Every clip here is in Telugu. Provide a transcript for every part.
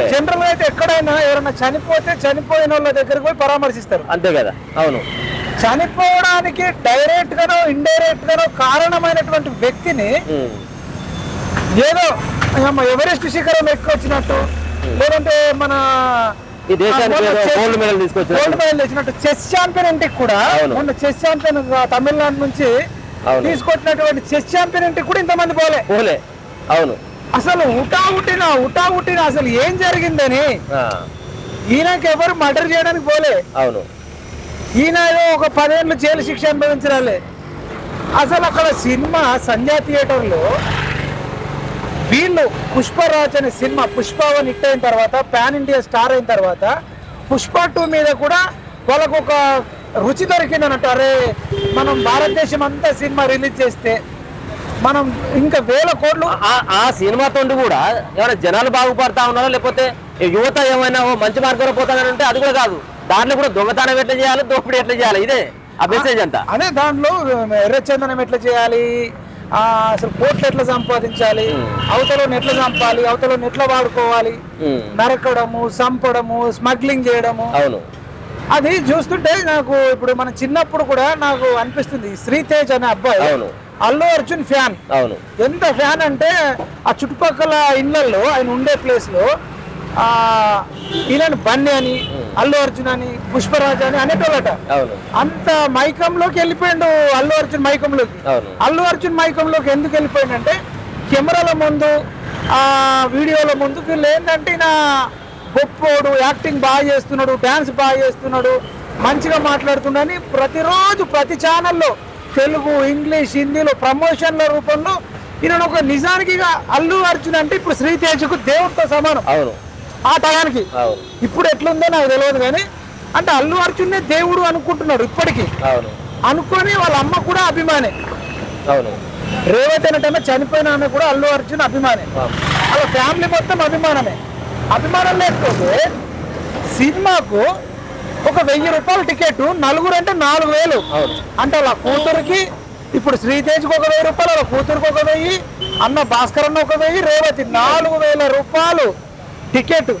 జనరల్గా అయితే ఎక్కడైనా ఎవరైనా చనిపోతే చనిపోయిన వాళ్ళ దగ్గరికి పోయి పరామర్శిస్తారు. అంతే కదా. అవును. చనిపోవడానికి డైరెక్ట్ గానో ఇండైరెక్ట్ గానో కారణమైనటువంటి వ్యక్తిని. ఏదో ఎవరెస్ట్ శిఖరం ఎక్కొచ్చినట్టు లేదంటే మన ఈ దేశానికి గోల్డ్ మెడల్ తీసుకొచ్చినట్టు. గోల్డ్ మెడల్ తెచ్చినట్టు. చెస్ ఛాంపియన్ ఇంటికి కూడా. మొన్న చెస్ ఛాంపియన్ తమిళనాడు నుంచి. తీసుకొచ్చినటువంటి చెస్ ఛాంపియన్ ఇంటికి కూడా ఇంతమంది పోలే. పోలే. అవును. అసలు ఉటా ఉట్టిన ఉటా ఉట్టిన అసలు ఏం జరిగిందని ఈయనకి ఎవరు మర్డర్ చేయడానికి పోలే. అవును. ఈయన ఏదో ఒక పదేళ్ళు జైలు శిక్ష అనుభవించాలి అసలు అక్కడ సినిమా సంధ్యా థియేటర్లో వీళ్ళు పుష్పరాజ్ అనే సినిమా పుష్పవన్ హిట్ అయిన తర్వాత పాన్ ఇండియా స్టార్ అయిన తర్వాత పుష్ప టూ మీద కూడా వాళ్ళకు ఒక రుచి దొరికింది అన్నట్టు అరే మనం భారతదేశం అంతా సినిమా రిలీజ్ చేస్తే మనం ఇంకా వేల కోట్లు ఆ- ఆ సినిమాతో కూడా ఏమైనా జనాలు బాగుపడతా ఉన్నారా? లేకపోతే యువత ఏమైనా ఓ మంచి మార్గంలో పోతానంటే అది కూడా కాదు. దాంట్లో కూడా దొంగతనం ఎట్లా చేయాలి దోపిడీ ఎట్లా చేయాలి? ఇదే ఆ మెసేజ్ అంతా. అదే దాంట్లో ఎర్రచందనం ఎట్లా చేయాలి? ఆ, అసలు కోట్లు ఎట్లా సంపాదించాలి? అవతలను ఎట్లా చంపాలి అవతలను ఎట్లా వాడుకోవాలి. నరకడము చంపడము స్మగ్లింగ్ చేయడము. అవును. అది చూస్తుంటే నాకు ఇప్పుడు మన చిన్నప్పుడు కూడా నాకు అనిపిస్తుంది. శ్రీతేజ్ అనే అబ్బాయి అవును. అల్లు అర్జున్ ఫ్యాన్. అవును. ఎంత ఫ్యాన్ అంటే ఆ చుట్టుపక్కల ఇళ్ళలో ఆయన ఉండే ప్లేస్లో ఆ ఈయన బన్నీ అని అల్లు అర్జున్ అని పుష్పరాజ్ అని అనేటోళ్ళట. అవును. అంత మైకంలోకి వెళ్ళిపోయిండు అల్లు అర్జున్ మైకంలోకి. అవును. అల్లు అర్జున్ మైకంలోకి ఎందుకు వెళ్ళిపోయిందంటే కెమెరాల ముందు ఆ వీడియోల ముందు వీళ్ళు ఏంటంటే ఈయన గొప్పోడు యాక్టింగ్ బాగా చేస్తున్నాడు డ్యాన్స్ బాగా చేస్తున్నాడు మంచిగా మాట్లాడుతున్నాడని ప్రతిరోజు ప్రతి ఛానల్లో తెలుగు ఇంగ్లీష్ హిందీలో ప్రమోషన్ల రూపంలో ఈయన ఒక నిజానికి అల్లు అర్జున్ అంటే ఇప్పుడు శ్రీతేజకు దేవుడితో సమానం. అవును. ఆ టయానికి. అవును. ఇప్పుడు ఎట్లుందో నాకు తెలియదు కానీ అంటే అల్లు అర్జున్నే దేవుడు అనుకుంటున్నాడు ఇప్పటికీ. అవును. అనుకొని వాళ్ళ అమ్మ కూడా అభిమానే. అవును. రేవతి అనేటమే చనిపోయిన ఆమె కూడా అల్లు అర్జున్ అభిమానే. వాళ్ళ ఫ్యామిలీ మొత్తం అభిమానమే. అభిమానం లేకపోతే సినిమాకు ఒక వెయ్యి రూపాయల టికెట్ నలుగురు అంటే నాలుగు వేలు. అంటే వాళ్ళ కూతురికి ఇప్పుడు శ్రీతేజ్కి ఒక వెయ్యి రూపాయలు వాళ్ళ కూతురికి ఒక వెయ్యి అన్న భాస్కర్ అన్న ఒక వెయ్యి రేవతి నాలుగు వేల రూపాయలు టికెట్.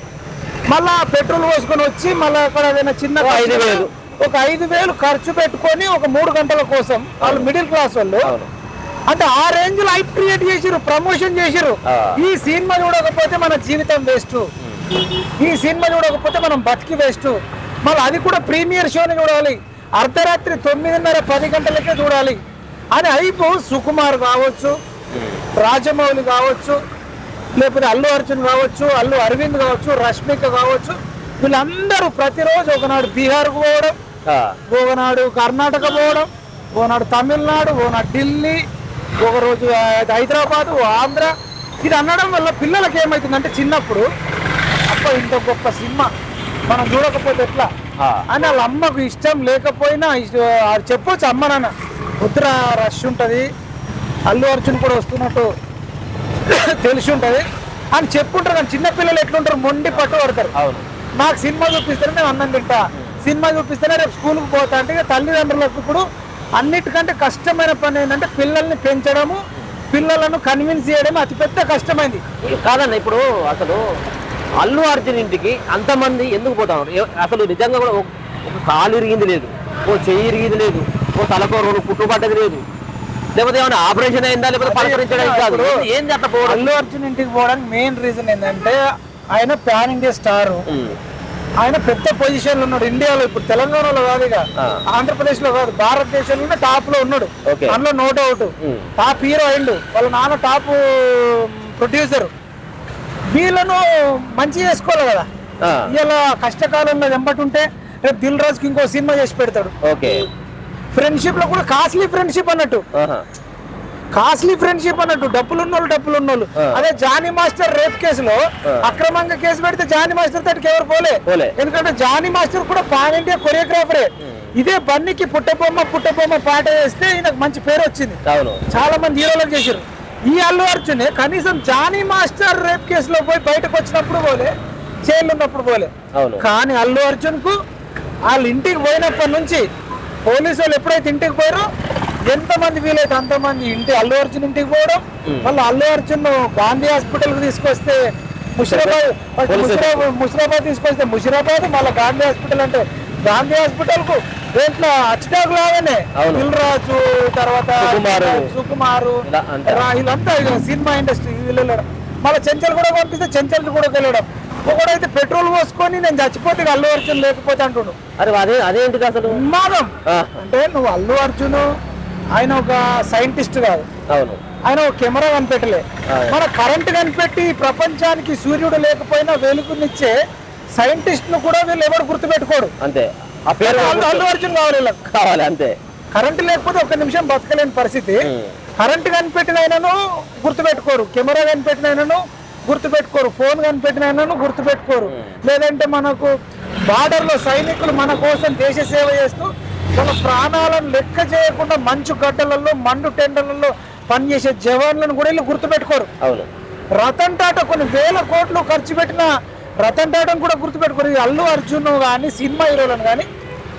మళ్ళా పెట్రోల్ పోసుకొని వచ్చి మళ్ళీ అక్కడ ఏదైనా చిన్న ఐదు వేలు. ఒక ఐదు వేలు ఖర్చు పెట్టుకొని ఒక మూడు గంటల కోసం వాళ్ళు మిడిల్ క్లాస్ వాళ్ళు అంటే ఆ రేంజ్లో హైప్ క్రియేట్ చేసిరు ప్రమోషన్ చేసిరు. ఈ సినిమా చూడకపోతే మన జీవితం వేస్ట్. ఈ సినిమా చూడకపోతే మనం బతికి వేస్ట్. మళ్ళీ అది కూడా ప్రీమియర్ షోని చూడాలి. అర్ధరాత్రి తొమ్మిదిన్నర పది గంటలకే చూడాలి. అని అయిపో సుకుమార్ కావచ్చు రాజమౌళి కావచ్చు లేకపోతే అల్లు అర్జున్ కావచ్చు అల్లు అరవింద్ కావచ్చు రష్మిక కావచ్చు వీళ్ళందరూ ప్రతిరోజు ఒకనాడు బీహార్కు పోవడం ఒకనాడు కర్ణాటక పోవడం ఒకనాడు తమిళనాడు ఒకనాడు ఢిల్లీ ఒక రోజు హైదరాబాద్ ఆంధ్ర. ఇది అనడం వల్ల పిల్లలకి ఏమవుతుందంటే చిన్నప్పుడు అప్ప ఇంత గొప్ప సినిమా. మనం చూడకపోతే ఎట్లా. అని వాళ్ళ అమ్మకు ఇష్టం లేకపోయినా చెప్పొచ్చు అమ్మ నాన్న. ముద్ర రష్ ఉంటుంది. అల్లు అర్జున్ కూడా వస్తున్నట్టు తెలిసి ఉంటుంది అని చెప్పుంటారు కానీ చిన్నపిల్లలు ఎట్లుంటారు? మొండి పట్టు పడతారు. అవును. నాకు సినిమా చూపిస్తేనే నేను అన్నం తింటా. సినిమా చూపిస్తేనే రేపు స్కూల్కి పోతా అంటే తల్లిదండ్రులకు ఇప్పుడు అన్నిటికంటే కష్టమైన పని ఏంటంటే పిల్లల్ని పెంచడము పిల్లలను కన్విన్స్ చేయడం అతిపెద్ద కష్టమైంది. కాదన్న ఇప్పుడు అసలు అల్లు అర్జున్ ఇంటికి అంతమంది ఎందుకు పోతా ఉన్నారు? ఎవ- అసలు నిజంగా కూడా ఒక కాలు ఇరిగింది లేదు. ఓ చెయ్యి ఇరిగింది లేదు. ఓ తలకో రెండు కుట్టుబడ్డది లేదు. లేకపోతే ఏమైనా ఆపరేషన్ అయిందా? లేకపోతే పలకరించడానికి కాదు. అల్లు అర్జున్ ఇంటికి పోవడానికి మెయిన్ రీజన్ ఏంటంటే ఆయన ప్యాన్ ఇండియా స్టార్ ఆయన పెద్ద పొజిషన్లో ఉన్నాడు. ఇండియాలో ఇప్పుడు తెలంగాణలో కాదు ఇక. ఆంధ్రప్రదేశ్లో కాదు. భారతదేశంలోనే టాప్లో ఉన్నాడు. అందులో నో డౌట్. టాప్ హీరో అయిండు. వాళ్ళ నాన్న టాప్ ప్రొడ్యూసర్ వీళ్ళను మంచి చేసుకోవాలి కదా. ఇలా కష్టకాలంలో వెంబటుంటే రేపు దిల్ రాజుకి ఇంకో సినిమా చేసి పెడతాడు. ఓకే. ఫ్రెండ్షిప్లో కూడా కాస్ట్లీ ఫ్రెండ్షిప్ అన్నట్టు. కాస్ట్లీ ఫ్రెండ్షిప్ అన్నట్టు. డబ్బులు ఉన్నోళ్ళు డబ్బులు ఉన్నోళ్ళు. అదే జానీ మాస్టర్ రేప్ కేసులో. అక్రమంగా కేసు పెడితే జానీ మాస్టర్ తోటికి ఎవరు పోలే. ఎందుకంటే జానీ మాస్టర్ కూడా పాన్ ఇండియా కొరియోగ్రాఫరే. ఇదే బన్నీకి పుట్టబొమ్మ పుట్టబొమ్మ పాట వేస్తే ఈయనకు మంచి పేరు వచ్చింది. చాలా మంది హీరోలకు చేశారు. ఈ అల్లు అర్జున్ కనీసం జానీ మాస్టర్ రేప్ కేసులో పోయి బయటకు వచ్చినప్పుడు పోలే జైలు ఉన్నప్పుడు పోలే కానీ అల్లు అర్జున్కు వాళ్ళ ఇంటికి పోయినప్పటి నుంచి పోలీసు వాళ్ళు ఎప్పుడైతే ఇంటికి పోయారో ఎంతమంది వీలైతే అంతమంది ఇంటి అల్లు అర్జున్ ఇంటికి పోవడం. మళ్ళీ అల్లు అర్జున్ గాంధీ హాస్పిటల్కి తీసుకొస్తే ముషిరాబాద్ ముషిరాబాద్ తీసుకొస్తే ముషిరాబాద్ మళ్ళీ గాంధీ హాస్పిటల్ అంటే గాంధీ హాస్పిటల్కు దేంట్లో? అచ్చిటాకు లాగానే. దిల్రాజు తర్వాత సుకుమారు. వీళ్ళంతా సినిమా ఇండస్ట్రీ వీళ్ళు వెళ్ళడం మళ్ళీ చెంచల్ కూడా పంపిస్తే చెంచల్ కూడా వెళ్ళడం ఒకడైతే పెట్రోల్ పోసుకొని నేను చచ్చిపోతే అల్లు అర్జున్ లేకపోతే అంటుడు. అరే అదే అదేంటిది అసలు? ఉన్మాదం. ఆ, అంటే నువ్వు అల్లు అర్జున్ ఆయన ఒక సైంటిస్ట్ కాదు. అవును. ఆయన ఒక కెమెరా కనిపెట్టలే. మన కరెంట్ కనిపెట్టి ప్రపంచానికి సూర్యుడు లేకపోయినా వెలుగునిచ్చే సైంటిస్ట్ను కూడా వీళ్ళు ఎవరు గుర్తుపెట్టుకోడు అంతే. ఆ పేరు అల్లు అర్జున్ కావాలి వీళ్ళకి కావాలి అంతే. కరెంట్ లేకపోతే ఒక నిమిషం బతకలేని పరిస్థితి. కరెంట్ కనిపెట్టిన ఆయనను గుర్తుపెట్టుకోరు. కెమెరా కనిపెట్టిన ఆయనను గుర్తుపెట్టుకోరు. ఫోన్ కనిపెట్టిన ఆయనను గుర్తుపెట్టుకోరు లేదంటే మనకు బార్డర్లో సైనికులు మన కోసం దేశ సేవ చేస్తూ వాళ్ళ ప్రాణాలను లెక్క చేయకుండా మంచు గడ్డలలో మండు టెండలలో పనిచేసే జవాన్లను కూడా వీళ్ళు గుర్తుపెట్టుకోరు. అవును. రతన్ టాటా కొన్ని వేల కోట్లు ఖర్చు పెట్టిన రతన్ టాటాను కూడా గుర్తుపెట్టుకోరు. అల్లు అర్జున్ కానీ సినిమా హీరోలను కానీ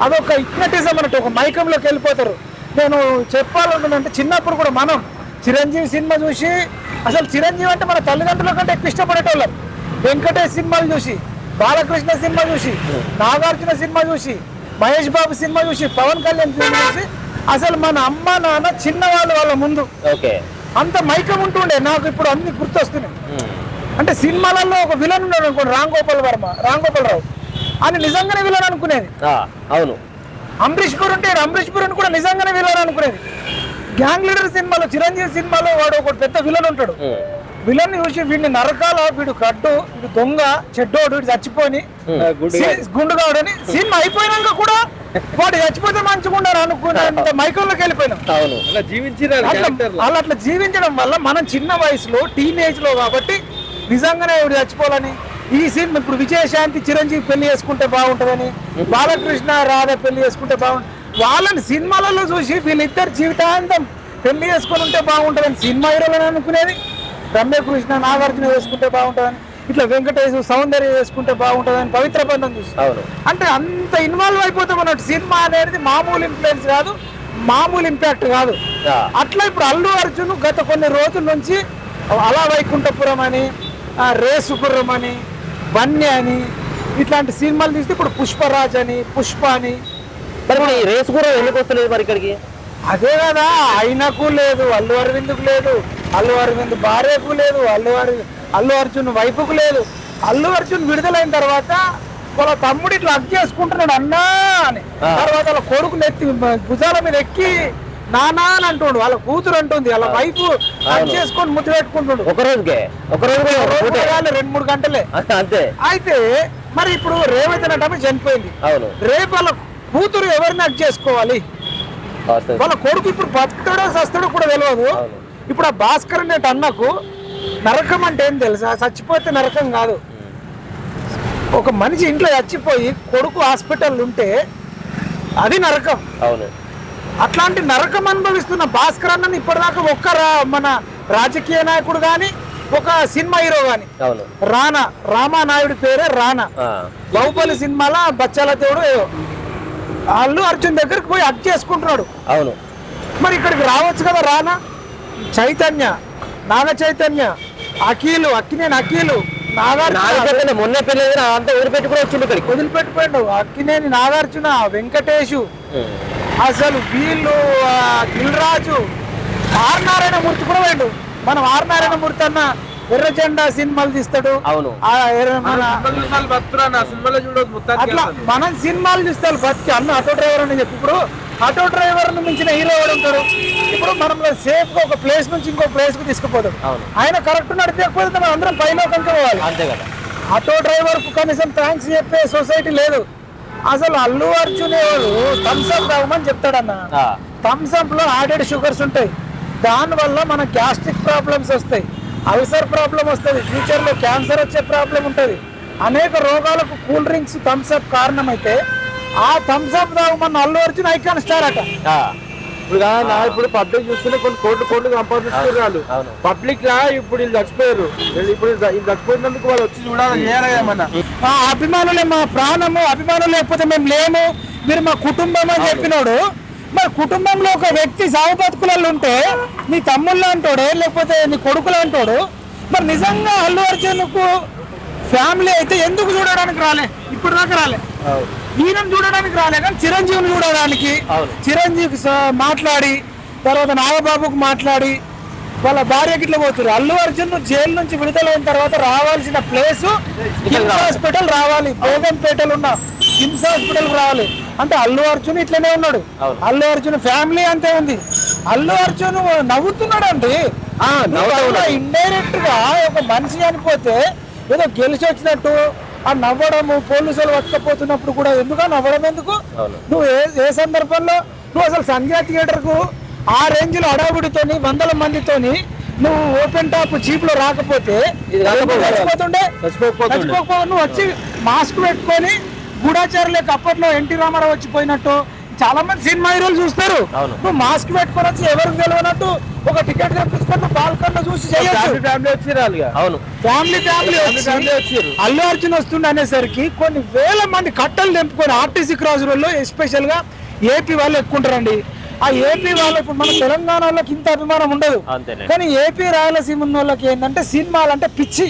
అదొక ఇగ్నటిజం అన్నట్టు ఒక మైకంలోకి వెళ్ళిపోతారు. నేను చెప్పాలనుకున్నంటే చిన్నప్పుడు కూడా మనం చిరంజీవి సినిమా చూసి అసలు చిరంజీవి అంటే మన తల్లిదండ్రుల కంటే ఎక్కువ ఇష్టపడేటోళ్ళం. వెంకటేష్ సినిమాలు చూసి బాలకృష్ణ సినిమా చూసి నాగార్జున సినిమా చూసి మహేష్ బాబు సినిమా చూసి పవన్ కళ్యాణ్ సినిమా చూసి అసలు మన అమ్మ నాన్న చిన్నవాళ్ళు వాళ్ళ ముందు. ఓకే. అంత మైకం ఉంటుండే. నాకు ఇప్పుడు అన్ని గుర్తొస్తున్నాయి. అంటే సినిమాలలో ఒక విలన్ ఉన్నాడు అనుకోండి రామ్ గోపాల్ వర్మ రామ్ గోపాల్ రావు. అని నిజంగానే విలన్ అనుకునేది. ఆ, అవును. అంబరీష్ పుర్ ఉంటే అంబరీష్ పుర్ కూడా నిజంగానే విలన్ అనుకునేది. గ్యాంగ్ లీడర్ సినిమాలో చిరంజీవి సినిమాలో వాడు ఒక పెద్ద విలన్ ఉంటాడు. విలన్ చూసి వీడిని నరకాల వీడు కడ్డు వీడు దొంగ చెడ్డోడు వీడు చచ్చిపోని సీ- గుండుగాడని సినిమా అయిపోయినాక కూడా వాడు చచ్చిపోతే మంచిగా ఉండాలి అనుకున్నంత మైకంలోకి వెళ్ళిపోయినాం. వాళ్ళు అట్లా జీవించడం వల్ల మనం చిన్న వయసులో టీనేజ్లో కాబట్టి నిజంగానే ఎవరు చచ్చిపోవాలని? ఈ సినిమా ఇప్పుడు విజయశాంతి చిరంజీవి పెళ్ళి చేసుకుంటే బాగుంటుందని బాలకృష్ణ రాధ పెళ్ళి చేసుకుంటే బాగుంటుంది వాళ్ళని సినిమాలలో చూసి వీళ్ళిద్దరు జీవితాంతం పెళ్ళి చేసుకొని ఉంటే బాగుంటుందని సినిమా హీరోలను అనుకునేది. రమ్యకృష్ణ నాగార్జున వేసుకుంటే బాగుంటుందని ఇట్లా వెంకటేష్ సౌందర్య వేసుకుంటే బాగుంటుందని పవిత్ర బంధం చూసి. అవును. అంటే అంత ఇన్వాల్వ్ అయిపోతాం అన్నట్టు సినిమా అనేది మామూలు ఇన్ఫ్లుయెన్స్ కాదు మామూలు ఇంపాక్ట్ కాదు. అట్లా ఇప్పుడు అల్లు అర్జున్ గత కొన్ని రోజుల నుంచి అలా వైకుంఠపురం అని ఆ, రేసుగుర్రం అని బన్య అని ఇట్లాంటి సినిమాలు తీస్తే ఇప్పుడు పుష్పరాజ్ అని పుష్ప అని. మరి రేసు కూడా ఎందుకు వస్తలేదు మరి ఇక్కడికి? అదే కదా ఆయనకు లేదు అల్లు అరవింద్కు లేదు అల్లు అరవింద్ భార్యకు లేదు అల్లు అర్ అల్లు అర్జున్ వైఫ్కు లేదు. అల్లు అర్జున్ విడుదలైన తర్వాత వాళ్ళ తమ్ముడు ఇట్లా హక్ చేసుకుంటున్నాడు అన్నా అని. తర్వాత వాళ్ళ కొడుకు నెత్తి భుజాల మీద ఎక్కి నానా అని అంటుండు. వాళ్ళ కూతురు అంటుంది. వాళ్ళ వైఫ్ అవును. చేసుకొని ముద్దు పెట్టుకుంటుండు. ఒక రోజుకే. ఒక రోజు రెండు మూడు గంటలే. అంతే అయితే మరి ఇప్పుడు రేవతి నటమి చనిపోయింది. అవును. రేపు వాళ్ళ కూతురు ఎవరిని హక్ చేసుకోవాలి. వాళ్ళ కొడుకు ఇప్పుడు బతుకుతాడో సస్తాడో కూడా తెలియదు. ఇప్పుడు ఆ భాస్కర్ అనే అన్నకు నరకం అంటే ఏం తెలుసా? చచ్చిపోతే నరకం కాదు. ఒక మనిషి ఇంట్లో చచ్చిపోయి కొడుకు హాస్పిటల్ ఉంటే అది నరకం. అవును. అట్లాంటి నరకం అనుభవిస్తున్న భాస్కర్ అన్నని ఇప్పటిదాకా ఒక్క రా- మన రాజకీయ నాయకుడు కానీ ఒక సినిమా హీరో అవును. రానా రామానాయుడు పేరే రానా. బాహుబలి సినిమాలో బచ్చాల దేవుడు. అల్లు అర్జున్ దగ్గరికి పోయి హక్ చేసుకుంటున్నాడు. అవును. మరి ఇక్కడికి రావచ్చు కదా రానా? చైతన్య నాగ చైతన్య అఖిలు అక్కినేని అఖిలు నాగార్జున. మొన్న పెళ్ళి అంతా వదిలిపెట్టి కూడా ఇక్కడికి. వదిలిపెట్టిపోయాడు. అక్కినేని నాగార్జున వెంకటేషు. అసలు వీళ్ళు దిల్రాజు ఆర్ నారాయణమూర్తి కూడా పోయిండు. మనం ఆర్ నారాయణమూర్తి అన్న ఎర్ర జెండా సినిమాలు తీస్తాడు అవును అట్లా. మనం సినిమాలు చూస్తే బతికి అన్న ఆటో డ్రైవర్ అని చెప్పి ఇప్పుడు ఆటో డ్రైవర్ మించిన హీరో ఎవరు ఉంటారు? ఇప్పుడు మనం సేఫ్గా ఒక ప్లేస్ నుంచి ఇంకో ప్లేస్కు తీసుకుపోతాం అవును. ఆయన కరెక్ట్ నడిపేయకపోతే మనం అందరం పైలోకంగా పోవాలి. అంతే కదా. ఆటో డ్రైవర్కు కనీసం థ్యాంక్స్ చెప్పే సొసైటీ లేదు. అసలు అల్లు అర్జున్ ఎవరు? థమ్స్ అప్ తాగమని చెప్తాడన్న. ఆ, థమ్స్ అప్లో యాడెడ్ షుగర్స్ ఉంటాయి. దానివల్ల మన గ్యాస్ట్రిక్ ప్రాబ్లమ్స్ వస్తాయి. అల్సర్ ప్రాబ్లం వస్తుంది. ఫ్యూచర్లో క్యాన్సర్ వచ్చే ప్రాబ్లం ఉంటుంది. అనేక రోగాలకు కూల్ డ్రింక్స్ థమ్స్ అప్ కారణమైతే ఆ థమ్స్ అప్ తాగమన్న అల్లు అర్జున్ ఐకాన్ స్టార్ అట. ఇప్పుడు ఇప్పుడు పబ్లిక్ చూస్తేనే కొన్ని కోట్లు కోట్లు సంపాదిస్తున్నారు వాళ్ళు. పబ్లిక్ లా ఇప్పుడు వీళ్ళు చచ్చిపోయారు. ఇప్పుడు వీళ్ళు చచ్చిపోయినందుకు వాళ్ళు వచ్చి చూడాలి ఏమన్నా. అభిమానులే మా ప్రాణము అభిమానులు లేకపోతే మేము లేము. మీరు మా కుటుంబం అని చెప్పినోడు మరి కుటుంబంలో ఒక వ్యక్తి సాగు బతుకులలో ఉంటే నీ తమ్ముళ్ళు అంటాడు లేకపోతే నీ కొడుకులు అంటాడు మరి నిజంగా అల్లు అర్జున్కు ఫ్యామిలీ అయితే ఎందుకు చూడడానికి రాలే? ఇప్పుడు దాకా రాలే ఈయన చూడడానికి రాలే కానీ చిరంజీవిని చూడడానికి. స- మాట్లాడి తర్వాత నాగబాబుకు మాట్లాడి వాళ్ళ భార్యకి ఇట్లా పోతున్నారు అల్లు అర్జున్ జైలు నుంచి విడుదలైన తర్వాత రావాల్సిన ప్లేస్ కిమ్స్ హాస్పిటల్ రావాలి. బేగంపేటలో ఉన్న కిమ్స్ హాస్పిటల్ రావాలి. అంటే అల్లు అర్జున్ ఇట్లనే ఉన్నాడు. అల్లు అర్జున్ ఫ్యామిలీ అంతే ఉంది. అల్లు అర్జున్ నవ్వుతున్నాడు అండి. ఇండైరెక్ట్గా ఒక మనిషి చనిపోతే ఏదో గెలిచి వచ్చినట్టు ఆ నవ్వడము పోలీసులు పట్టుకపోతున్నప్పుడు కూడా ఎందుకు? నవ్వడం ఎందుకు. నువ్వు ఏ ఏ సందర్భంలో? నువ్వు అసలు సంధ్యా థియేటర్కు ఆ రేంజ్లో అడావుడితోని వందల మందితోని నువ్వు ఓపెన్ టాప్ జీప్లో రాకపోతే చచ్చిపోతుండే. చచ్చిపోకపోతుండే. చచ్చిపోకపో నువ్వు వచ్చి మాస్క్ పెట్టుకొని గూఢాచారులకు అప్పట్లో ఎన్టీ రామారావు వచ్చిపోయినట్టు చాలా మంది సినిమా హీరోలు చూస్తారు. నువ్వు మాస్క్ పెట్టుకొని వచ్చి ఎవరికి తెలియనట్టు ఒక టికెట్ తెప్పించుకొని బాల్కన్లో చూసి ఫ్యామిలీ వచ్చి అవును. Family family. అల్లు అర్జున్ వస్తుండే అనేసరికి కొన్ని వేల మంది కట్టలు తెంపుకొని ఆర్టీసీ క్రాస్ రోడ్లో ఎస్పెషల్గా ఏపీ వాళ్ళు ఎక్కుంటారండి. ఆ ఏపీ వాళ్ళు ఇప్పుడు మన తెలంగాణ వాళ్ళకి ఇంత అభిమానం ఉండదు. కానీ ఏపీ రాయలసీమ ఉన్న వాళ్ళకి ఏంటంటే సినిమాలు అంటే పిచ్చి.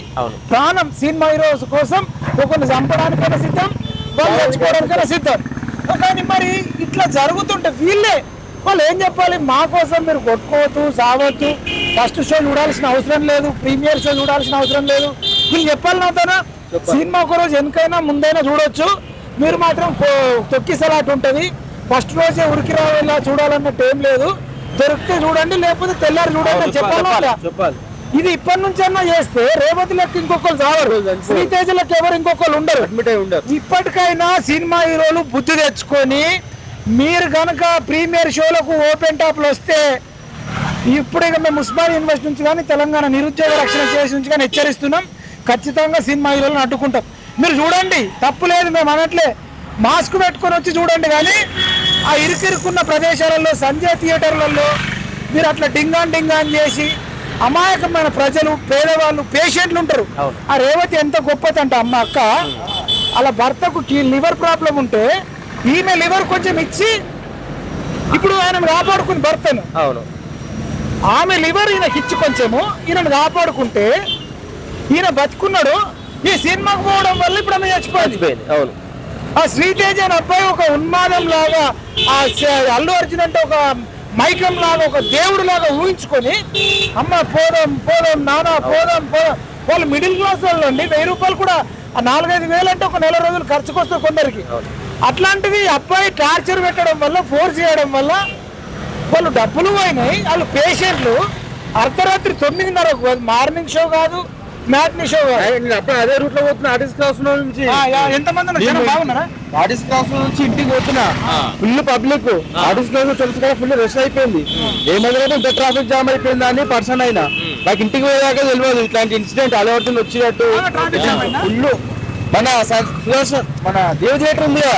ప్రాణం. సినిమా హీరోస్ కోసం ఒకరిని చంపడానికైనా సిద్ధం వాళ్ళు చచ్చిపోవడానికైనా సిద్ధం. కానీ మరి ఇట్లా జరుగుతుంటే వీళ్ళే వాళ్ళు ఏం చెప్పాలి? మా కోసం మీరు కొట్టుకోవద్దు సావద్దు ఫస్ట్ షో చూడాల్సిన అవసరం లేదు. ప్రీమియర్ షో చూడాల్సిన అవసరం లేదు. వీళ్ళు చెప్పాలి నాతోనా సినిమా ఒక రోజు వెనకైనా ముందైనా చూడొచ్చు. మీరు మాత్రం తొక్కిసలాట ఉంటుంది. ఫస్ట్ రోజే ఉరికి రావాలా చూడాలన్నట్టు ఏం లేదు. దొరికితే చూడండి లేకపోతే తెల్లారి చూడండి అని చెప్పాలా? చెప్పాలి. ఇది ఇప్పటి నుంచి అన్నా చేస్తే రేవతి లెక్క ఇంకొకరు చావరు శ్రీతేజ లెక్క ఎవరు ఇంకొకరు ఉండరు. అడ్మిట్ అయి ఉండరు. ఇప్పటికైనా సినిమా హీరోలు బుద్ధి తెచ్చుకొని మీరు గనక ప్రీమియర్ షోలకు ఓపెన్ టాప్లు వస్తే ఇప్పుడు ఇక మేము ఉస్మాన్ యూనివర్సిటీ నుంచి కానీ తెలంగాణ నిరుద్యోగ రక్షణ చేసి నుంచి కానీ హెచ్చరిస్తున్నాం. ఖచ్చితంగా సినిమా హీరోలను అడ్డుకుంటాం. మీరు చూడండి తప్పు లేదు మేము అనట్లే. మాస్క్ పెట్టుకొని వచ్చి చూడండి కానీ ఆ ఇరుకిరుకున్న ప్రదేశాలలో సంజయ్ థియేటర్లలో మీరు అట్లా డింగాన్ డింగాన్ చేసి అమాయకమైన ప్రజలు పేదవాళ్ళు పేషెంట్లు ఉంటారు. ఆ రేవతి ఎంత గొప్పదంట అమ్మ అక్క అలా భర్తకు లివర్ ప్రాబ్లం ఉంటే ఈమె లివర్ కొంచెం ఇచ్చి ఇప్పుడు ఆయన కాపాడుకుని భర్తను. అవును. ఆమె లివర్ ఈయనకి ఇచ్చి కొంచెము ఈయనను కాపాడుకుంటే ఈయన బతుకున్నాడు ఈ సినిమాకు పోవడం వల్ల ఇప్పుడు ఆమె చచ్చిపోయింది. అవును. ఆ శ్రీతేజ అనే అబ్బాయి ఒక ఉన్మాదం లాగా ఆ అల్లు అర్జున్ అంటే ఒక మైకం లాగా ఒక దేవుడు లాగా ఊహించుకొని అమ్మ పోదాం పోదాం నానా పోదాం పోదాం. వాళ్ళు మిడిల్ క్లాస్ వాళ్ళు అండి వెయ్యి రూపాయలు కూడా ఆ నాలుగైదు వేలు అంటే ఒక నెల రోజులు ఖర్చుకు వస్తుంది కొందరికి. అట్లాంటివి అబ్బాయి టార్చర్ పెట్టడం వల్ల ఫోర్స్ చేయడం వల్ల వాళ్ళు డబ్బులు పోయినాయి. వాళ్ళు పేషెంట్లు. అర్ధరాత్రి తొమ్మిదిన్నర మార్నింగ్ షో కాదు మ్యాట్ని షో అప్పుడు అదే రూట్లో పోతున్నా ఆర్టిస్ట్ క్లాస్ నుంచి. ఎంతమంది బాగున్నారా? ఆర్టిస్ట్ క్లాస్ నుంచి ఇంటికి పోతున్నా. ఫుల్ పబ్లిక్ ఆర్టిస్ట్ క్లాస్ తెలుసు కదా ఫుల్ రష్ అయిపోయింది. ఏమైందంటే ఇంత ట్రాఫిక్ జామ్ అయిపోయింది అని పర్సన్ అయినా. నాకు ఇంటికి పోయేదాకా తెలియదు ఇట్లాంటి ఇన్సిడెంట్ అలవర్తుంది వచ్చినట్టు? ఫుల్ మన సుదర్శన్ మన దేవి థియేటర్ ఉంది కదా.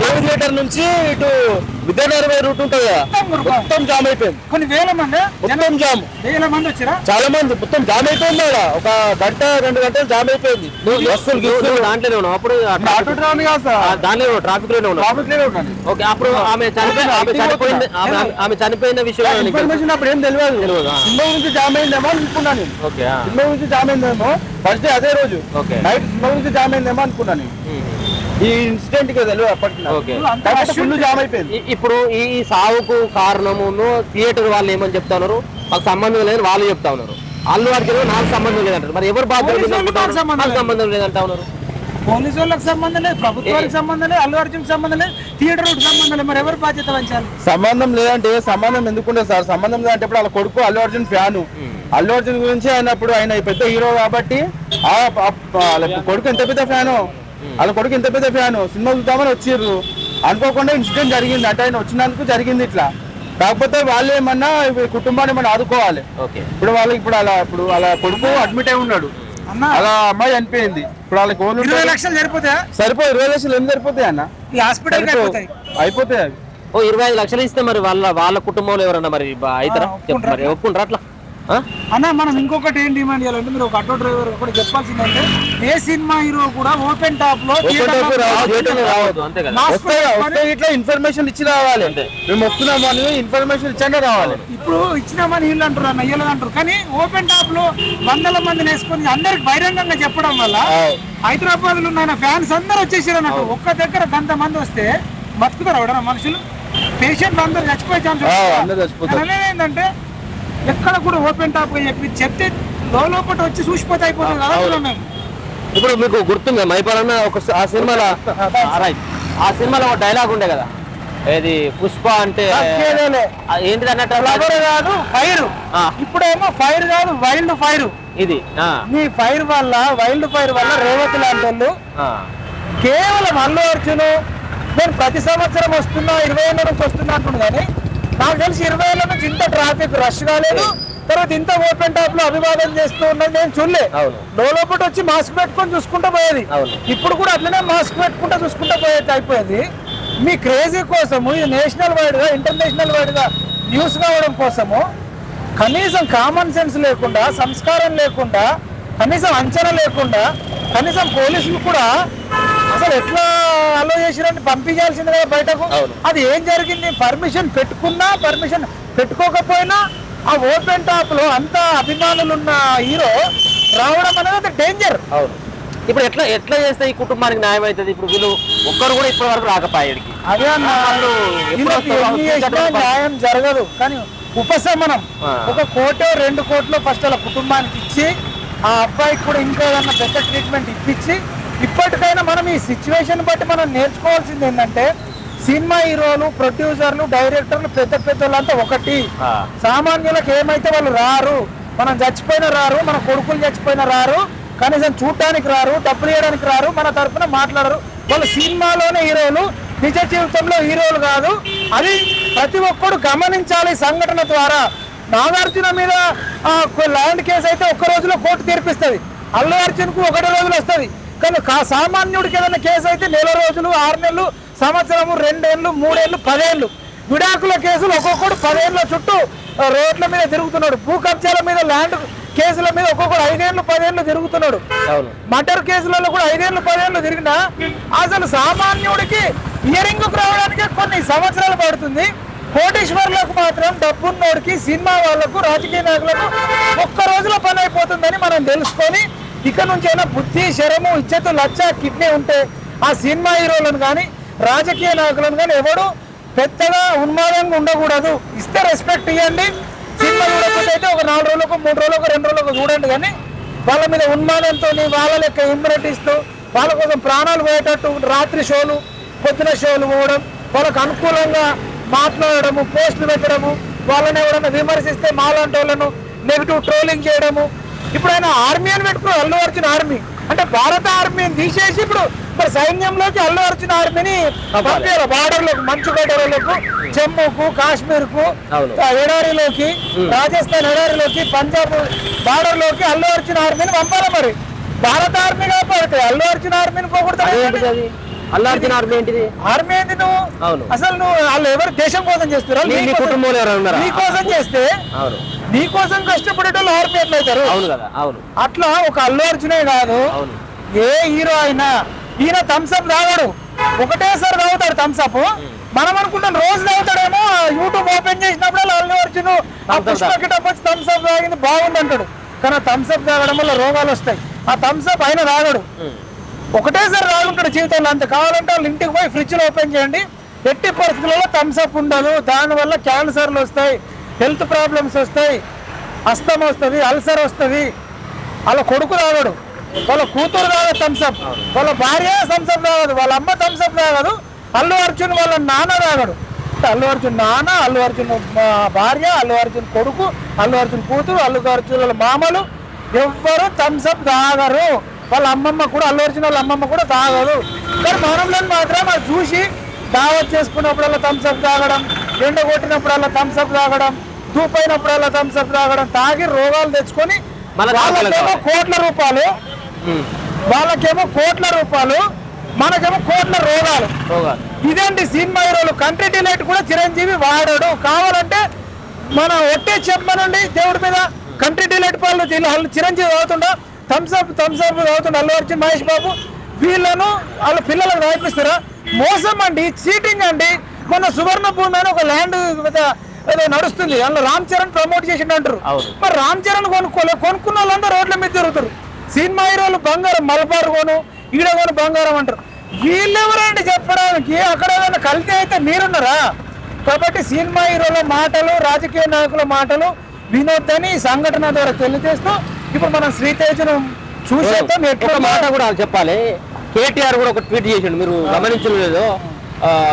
దేవి థియేటర్ నుంచి ఇటు విద్యానగర్ రూట్ ఉంటుంది కదా. మొత్తం జామ్ అయిపోయింది. కొన్ని వేల మంది మొత్తం జామ్. వేల మంది వచ్చారా? చాలా మంది మొత్తం జామ్ అయిపోయింది అక్కడ. ఒక గంట రెండు గంటలు జామ్ అయిపోయింది. బస్సులు దాంట్లోనే ఉన్నావు. అప్పుడు ఆటో ట్రాఫిక్ డ్రామా కాదు సార్. ఉన్నావు ట్రాఫిక్లోనే ఉన్నావు. ట్రాఫిక్లోనే ఉన్నాను. ఓకే అప్పుడు ఆమె చనిపోయిన ఆమె చనిపోయింది ఆమె చనిపోయిన విషయం? ఇన్ఫర్మేషన్ అప్పుడు ఏం తెలియదు. తెలియదు. సినిమా గురించి జామ్ అయిందేమో అనుకున్నాను నేను. ఓకే. సినిమా గురించి జామ్ అయిందేమో ఫస్ట్ డే అదే రోజు. ఓకే. నైట్ సినిమా గురించి జామ్ అయిందేమో అనుకున్నాను. ఈ ఇన్సిడెంట్కి తెలియదు అప్పటికి ఫుల్ జామ్ అయిపోయింది. ఇప్పుడు ఈ సావుకు కారణమును థియేటర్ వాళ్ళు ఏమని చెప్తా ఉన్నారు? మాకు సంబంధం లేదని వాళ్ళు చెప్తా ఉన్నారు. అల్లు అర్జున్ నాకు సంబంధం లేదంటారు. మరి ఎవరు బాధ్యత? సంబంధం లేదంటా ఉన్నారు. పోలీసు వాళ్ళకి సంబంధం లేదు ప్రభుత్వానికి సంబంధం లేదు అల్లు అర్జున్ సంబంధం లేదు థియేటర్ సంబంధం లేదు. మరి ఎవరు బాధ్యత వహించాలి? సంబంధం లేదంటే సంబంధం ఎందుకుంటే సార్? సంబంధం లేదంటే ఇప్పుడు వాళ్ళ కొడుకు అల్లు అర్జున్ ఫ్యాను. అల్లు అర్జున్ గురించి ఆయన ఇప్పుడు ఆయన పెద్ద హీరో కాబట్టి కొడుకు ఎంత పెద్ద ఫ్యాను? వాళ్ళ కొడుకు ఎంత పెద్ద ఫ్యాను సినిమా చూద్దామని వచ్చిర్రు. అనుకోకుండా ఇన్సిడెంట్ జరిగింది అంటే ఆయన వచ్చినందుకు జరిగింది ఇట్లా. కాకపోతే వాళ్ళు ఏమన్నా కుటుంబాన్ని ఏమన్నా ఆదుకోవాలి. ఓకే. ఇప్పుడు వాళ్ళకి ఇప్పుడు అలా ఇప్పుడు వాళ్ళ కొడుకు అడ్మిట్ అయి ఉన్నాడు. అలా అమ్మాయి చనిపోయింది. ఇప్పుడు వాళ్ళకి ఓన్లీ ఇరవై లక్షలు సరిపోతాయా? సరిపోయి ఇరవై లక్షలు ఏం సరిపోతాయి అన్న? ఈ హాస్పిటల్ అయిపోతాయి. ఓ ఇరవై ఐదు లక్షలు ఇస్తే మరి వాళ్ళ వాళ్ళ కుటుంబంలో ఎవరన్నా మరి అవుతారా? మరి ఒప్పుకుంటారా అట్లా? అన్న మనం ఇంకొకటి ఏం డిమాండ్ చేయాలంటే మీరు ఒక ఆటో డ్రైవర్ కూడా చెప్పాల్సిందంటే ఏ సినిమా హీరో కూడా ఓపెన్ టాప్లో ఇట్లా ఇన్ఫర్మేషన్ ఇచ్చి రావాలి. మేము వస్తున్నాము అని ఇన్ఫర్మేషన్ ఇచ్చండి రావాలి. ఇప్పుడు ఇచ్చినామని వీళ్ళు అంటారు అన్న ఇయ్యలేదు అంటారు కానీ ఓపెన్ టాప్లో వందల మందిని వేసుకొని అందరికి బహిరంగంగా చెప్పడం వల్ల హైదరాబాద్లో ఉన్న ఫ్యాన్స్ అందరూ వచ్చేసారు అన్నట్టు. ఒక్క దగ్గర గంట మంది వస్తే బతుకుతారు ఎవడన్నా మనుషులు. పేషెంట్లు అందరూ చచ్చిపోయే ఛాన్స్. ఏంటంటే ఎక్కడ కూడా ఓపెన్ టాప్గా చెప్పి చెప్తే లోపల వచ్చి చూసిపోతే అయిపోతుంది. మేము. ఇప్పుడు మీకు గుర్తుంది? మైపాలన్న ఒక ఆ సినిమాలో ఆ, సినిమాలో ఒక డైలాగ్ ఉండే కదా? ఏది? పుష్ప అంటే ఏంటిది అన్నట్టు ఫ్లవర్ కాదు ఫైర్ ఆ. ఇప్పుడేమో ఫైర్ కాదు వైల్డ్ ఫైర్ ఇది ఆ, నీ ఫైర్ వల్ల వైల్డ్ ఫైర్ వల్ల రేవతి లాంటి వాళ్ళు కేవలం అల్లు అర్జున్ నేను ప్రతి సంవత్సరం వస్తున్నా ఇరవై ఏళ్ళ నుంచి వస్తున్నా అంటున్నాను కానీ నాకు తెలిసి ఇరవై ఏళ్ళ నుంచి ఇంత ట్రాఫిక్ రష్ కాలేదు తర్వాత ఇంత ఓపెన్ టాప్లో అభివాదం చేస్తూ ఉన్నది నేను చూడలే. లోపల వచ్చి మాస్క్ పెట్టుకొని చూసుకుంటూ పోయేది. ఇప్పుడు కూడా అట్లనే మాస్క్ పెట్టుకుంటూ చూసుకుంటూ పోయేది అయిపోయేది. మీ క్రేజీ కోసము ఇది నేషనల్ వైడ్గా ఇంటర్నేషనల్ వైడ్గా న్యూస్ కావడం కోసము కనీసం కామన్ సెన్స్ లేకుండా సంస్కారం లేకుండా కనీసం అంచనా లేకుండా కనీసం పోలీసులు కూడా అసలు ఎట్లా అలో చేసిరని పంపించాల్సింది కదా బయటకు. అది ఏం జరిగింది? పర్మిషన్ పెట్టుకున్నా పర్మిషన్ పెట్టుకోకపోయినా ఆ ఓపెన్ టాప్లో అంత అభిమానులు ఉన్న హీరో రావడం అనేది డేంజర్ అవును. ఇప్పుడు ఎట్లా ఎట్లా చేస్తే ఈ కుటుంబానికి న్యాయం అవుతుంది? ఇప్పుడు వీళ్ళు ఒక్కరు కూడా ఇప్పటి వరకు రాకపోయాడికి అదే అన్న న్యాయం జరగదు. కానీ ఉపశమనం. ఒక కోటో రెండు కోట్లు ఫస్ట్ వాళ్ళ కుటుంబానికి ఇచ్చి ఆ అబ్బాయికి కూడా ఇంకా ఏదన్నా పెద్ద ట్రీట్మెంట్ ఇప్పించి ఇప్పటికైనా మనం ఈ సిచ్యువేషన్ బట్టి మనం నేర్చుకోవాల్సింది ఏంటంటే సినిమా హీరోలు ప్రొడ్యూసర్లు డైరెక్టర్లు పెద్ద పెద్ద వాళ్ళంతా ఒకటి సామాన్యులకు ఏమైతే వాళ్ళు రారు మనం చచ్చిపోయినా రారు మన కొడుకులు చచ్చిపోయినా రారు కనీసం చూడటానికి రారు డబ్బులు ఇవ్వడానికి రారు మన తరపున మాట్లాడరు. వాళ్ళు సినిమాలోనే హీరోలు నిజ జీవితంలో హీరోలు కాదు. అది ప్రతి ఒక్కరు గమనించాలి సంఘటన ద్వారా. నాగార్జున మీద ల్యాండ్ కేసు అయితే ఒక్క రోజులో కోర్టు తీర్పిస్తుంది. అల్లు అర్జున్కు ఒకటి రోజులు వస్తుంది. కానీ కా- సామాన్యుడికి ఏదైనా కేసు అయితే నెల రోజులు ఆరు నెలలు సంవత్సరము రెండేళ్ళు మూడేళ్ళు పదేళ్ళు. విడాకుల కేసులు ఒక్కొక్కడు పదేళ్ళ చుట్టూ రోడ్ల మీద తిరుగుతున్నాడు. భూ కబ్జాల మీద ల్యాండ్ కేసుల మీద ఒక్కొక్కడు ఐదేళ్ళు పదేళ్ళు తిరుగుతున్నాడు. మర్డర్ కేసులలో కూడా ఐదేళ్ళు పదేళ్ళు తిరిగినా అసలు సామాన్యుడికి హియరింగ్ రావడానికి కొన్ని సంవత్సరాలు పడుతుంది. కోటీశ్వర్లకు మాత్రం డబ్బున్నోడికి సినిమా వాళ్ళకు రాజకీయ నాయకులకు ఒక్క రోజులో పని అయిపోతుందని మనం తెలుసుకొని ఇక నుంచి అయినా బుద్ధి శరము ఇచ్చేతు లచ్చ కిడ్నీ ఉంటే ఆ సినిమా హీరోలను కానీ రాజకీయ నాయకులను కానీ ఎవడు పెద్దగా ఉన్మాదంగా ఉండకూడదు. ఇస్తే రెస్పెక్ట్ ఇవ్వండి. సినిమా చూడకపోతే అయితే ఒక నాలుగు రోజులకు మూడు రోజులకు రెండు రోజులకు చూడండి కానీ వాళ్ళ మీద ఉన్మాదంతో వాళ్ళ లెక్క ఇమ్యూనిటీ వాళ్ళ కోసం ప్రాణాలు పోయేటట్టు రాత్రి షోలు పొద్దున షోలు పోవడం వాళ్ళకు అనుకూలంగా మాట్లాడడము పోస్టులు పెట్టడము వాళ్ళని ఎవరైనా విమర్శిస్తే మాలాంటి వాళ్ళను నెగిటివ్ ట్రోలింగ్ చేయడము ఇప్పుడు ఆయన ఆర్మీ అని పెట్టుకున్నారు అల్లు అర్జున్ ఆర్మీ. అంటే భారత ఆర్మీని తీసేసి ఇప్పుడు మరి సైన్యంలోకి అల్లు అర్జున్ ఆర్మీని పంపించారు బార్డర్లకు జమ్మూకు కాశ్మీర్కు అవును. ఆ ఎడారిలోకి రాజస్థాన్ ఎడారిలోకి పంజాబ్ బార్డర్లోకి అల్లు అర్జున్ ఆర్మీని పంపాలి మరి. భారత ఆర్మీ కాకపోతే అల్లు అర్జున్ ఆర్మీని అది? అల్లార్జున ఆర్మీ ఏంటిది? ఆర్మీ ఏంది నువ్వు? అవును. అసలు నువ్వు వాళ్ళు ఎవరు దేశం కోసం చేస్తున్నారు? నీ- కుటుంబంలో ఎవరైనా ఉన్నారా? నీ కోసం చేస్తే అవును. నీ కోసం కష్టపడేటోళ్ళు ఆర్మీ ఎట్లయితారు? అవును కదా అవును. అట్లా ఒక అల్లు అర్జునే కాదు. అవును. ఏ హీరో అయినా ఈయన థమ్స్అప్ తాగడు ఒకటేసారి తాగుతాడు థమ్స్అప్ మనం అనుకుంటాం రోజు తాగుతాడేమో యూట్యూబ్ ఓపెన్ చేసినప్పుడు అల్లు అర్జున్ ఆ పుష్పకి వచ్చి థమ్స్అప్ తాగింది బాగుంది అంటాడు కానీ ఆ థమ్స్అప్ తాగడం వల్ల రోగాలు వస్తాయి. ఆ థమ్స్అప్ అయినా తాగడు. ఒకటేసారి రాగుంటాడు జీవితంలో అంత కావాలంటే వాళ్ళు ఇంటికి పోయి ఫ్రిడ్జ్లో ఓపెన్ చేయండి. ఎట్టి పరిస్థితులలో థమ్స్అప్ ఉండదు దానివల్ల క్యాన్సర్లు వస్తాయి హెల్త్ ప్రాబ్లమ్స్ వస్తాయి అస్తం వస్తుంది అల్సర్ వస్తుంది. వాళ్ళ కొడుకు రావడు వాళ్ళ కూతురు తాగదు థమ్స్అప్ వాళ్ళ భార్య థమ్స్అప్ తాగదు వాళ్ళ అమ్మ థమ్స్అప్ తాగదు అల్లు అర్జున్ వాళ్ళ నాన్న రాగడు. అల్లు అర్జున్ నాన్న అల్లు అర్జున్ భార్య అల్లు అర్జున్ కొడుకు అల్లు అర్జున్ కూతురు అల్లు అర్జున్ వాళ్ళ మామలు ఎవ్వరు థమ్స్అప్ తాగరు వాళ్ళ అమ్మమ్మ కూడా అల్లు అర్జున్ వాళ్ళ అమ్మమ్మ కూడా తాగదు. కానీ మనంలో మాత్రం అది చూసి దావత్ చేసుకున్నప్పుడల్లా థమ్స్అప్ తాగడం ఎండ కొట్టినప్పుడల్లా థమ్స్అప్ తాగడం దూపైనప్పుడల్లా థమ్స్అప్ తాగడం తాగి రోగాలు తెచ్చుకొని వాళ్ళకేమో. కోట్ల రూపాయలు. వాళ్ళకేమో కోట్ల రూపాయలు మనకేమో కోట్ల రోగాలు. ఇదేంటి సినిమా హీరోలు? కంట్రీ డిలైట్ కూడా చిరంజీవి వాడాడు. కావాలంటే మన ఒట్టే చెప్పమనండి దేవుడి మీద కంట్రీ డిలైట్ పాలు చిరంజీవి అవుతుండ థమ్స్అప్ థమ్స్అప్ అవుతుండ అల్లు అర్జున్ మహేష్ బాబు. వీళ్ళను వాళ్ళ పిల్లలకు రాయిపిస్తారా? మోసం అండి చీటింగ్ అండి. మొన్న సువర్ణ భూమి అని ఒక ల్యాండ్ ఏదో నడుస్తుంది. అందులో రామ్ చరణ్ ప్రమోట్ చేసిండు అంటారు. మరి రామ్ చరణ్ కొనుక్కోలే కొనుక్కున్న వాళ్ళందరూ రోడ్ల మీద తిరుగుతారు. సినిమా హీరోలు బంగారం మలబార్ కొను ఈడ కొని బంగారం అంటారు. వీళ్ళెవరండి చెప్పడానికి? అక్కడ ఏదైనా కల్తీ అయితే మీరున్నారా? కాబట్టి సినిమా హీరోల మాటలు రాజకీయ నాయకుల మాటలు వినొద్దని సంఘటన ద్వారా తెలియజేస్తూ ఇప్పుడు మనం శ్రీతేజను చూసేద్దాం ఒక మాట కూడా చెప్పాలి. కేటీఆర్ కూడా ఒక ట్వీట్ చేసిండు మీరు గమనించలేదు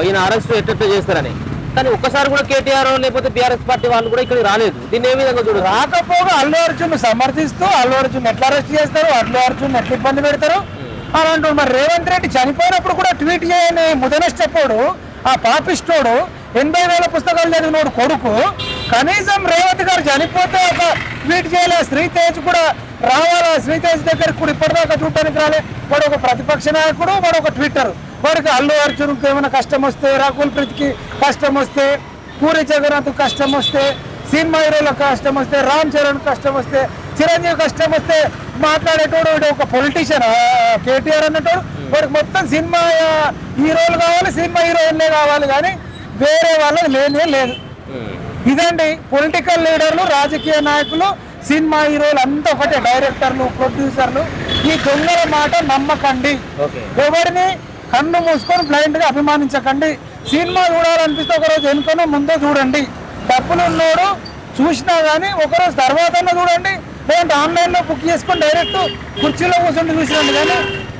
ఈయన అరెస్ట్ ఎట్లా చేస్తారని. కానీ ఒక్కసారి కూడా కేటీఆర్ లేకపోతే బీఆర్ఎస్ పార్టీ వాళ్ళు కూడా ఇక్కడ రాలేదు. దీన్ని ఏ విధంగా చూడరు రాకపోగా అల్లు అర్జున్ సమర్థిస్తూ అల్లు అర్జున్ ఎట్లా అరెస్ట్ చేస్తారు? అల్లు అర్జున్ ఎట్లా ఇబ్బంది పెడతారు? అని అంటారు మరి రేవంత్ రెడ్డి చనిపోయినప్పుడు కూడా ట్వీట్ చేయని ముదనష్టపోడు ఆ పాపిస్టోడు ఎనభై వేల పుస్తకాలు చదివినోడు కొడుకు కనీసం రేవంత్ గారు చనిపోతే ఒక ట్వీట్ చేయలే. శ్రీతేజ్ కూడా రావాలా. శ్రీతేజ్ దగ్గరికి కూడా ఇప్పటిదాకా చూడటానికి రాలే. వాడు ఒక ప్రతిపక్ష నాయకుడు వాడు ఒక ట్విట్టర్. వాడికి అల్లు అర్జున్కి ఏమైనా కష్టం వస్తే రాకుల్ ప్రీత్కి కష్టం వస్తే పూరి జగన్నాథ్కి కష్టం వస్తే సినిమా హీరోలకు కష్టం వస్తే రామ్ చరణ్ కష్టం వస్తే చిరంజీవి కష్టం వస్తే మాట్లాడేటోడు వాడు ఒక పొలిటీషియన్ కేటీఆర్ అన్నటోడు. వాడికి మొత్తం సినిమా హీరోలు కావాలి సినిమా హీరోయిన్లే కావాలి కానీ వేరే వాళ్ళు లేనే లేదు. ఇదండి పొలిటికల్ లీడర్లు రాజకీయ నాయకులు సినిమా హీరోలు అంతా ఒకటే డైరెక్టర్లు ప్రొడ్యూసర్లు ఈ దొంగల మాట నమ్మకండి. ఎవరిని కన్ను మూసుకొని బ్లైండ్గా అభిమానించకండి. సినిమా చూడాలనిపిస్తే ఒకరోజు వెనుకనో ముందో చూడండి. డబ్బులు ఉన్నోడు చూసినా కానీ ఒకరోజు తర్వాత చూడండి. లేదంటే ఆన్లైన్లో బుక్ చేసుకొని డైరెక్ట్ కుర్చీలో కూర్చొని చూసినండి కానీ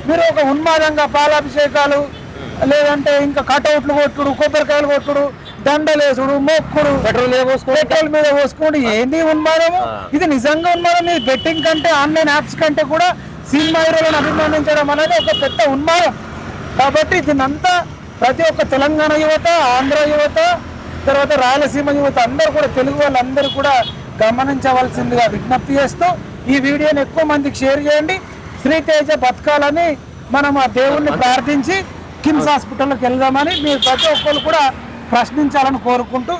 మీరు ఒక ఉన్మాదంగా పాలాభిషేకాలు లేదంటే ఇంకా కటౌట్లు కొట్టుడు కొబ్బరికాయలు కొట్టుడు దండలేసుడు మొక్కుడు. పెట్రోల్ పెట్రోల్ మీద పోసుకోండి ఏంది ఉన్మాదము? ఆ. ఇది నిజంగా ఉన్మాదం? ఇది బెట్టింగ్ కంటే ఆన్లైన్ యాప్స్ కంటే కూడా సినిమా హీరోలను అభిమానించడం అనేది ఒక పెద్ద ఉన్మాదం. కాబట్టి దీన్నంతా ప్రతి ఒక్క తెలంగాణ యువత ఆంధ్ర యువత తర్వాత రాయలసీమ యువత అందరూ కూడా తెలుగు వాళ్ళందరూ కూడా గమనించవలసిందిగా విజ్ఞప్తి చేస్తూ ఈ వీడియోని ఎక్కువ మందికి షేర్ చేయండి. శ్రీతేజ బతకాలని మనం ఆ దేవుణ్ణి ప్రార్థించి కిమ్స్ హాస్పిటల్కి వెళ్దామని మీరు ప్రతి ఒక్కరు కూడా ప్రశ్నించాలని కోరుకుంటూ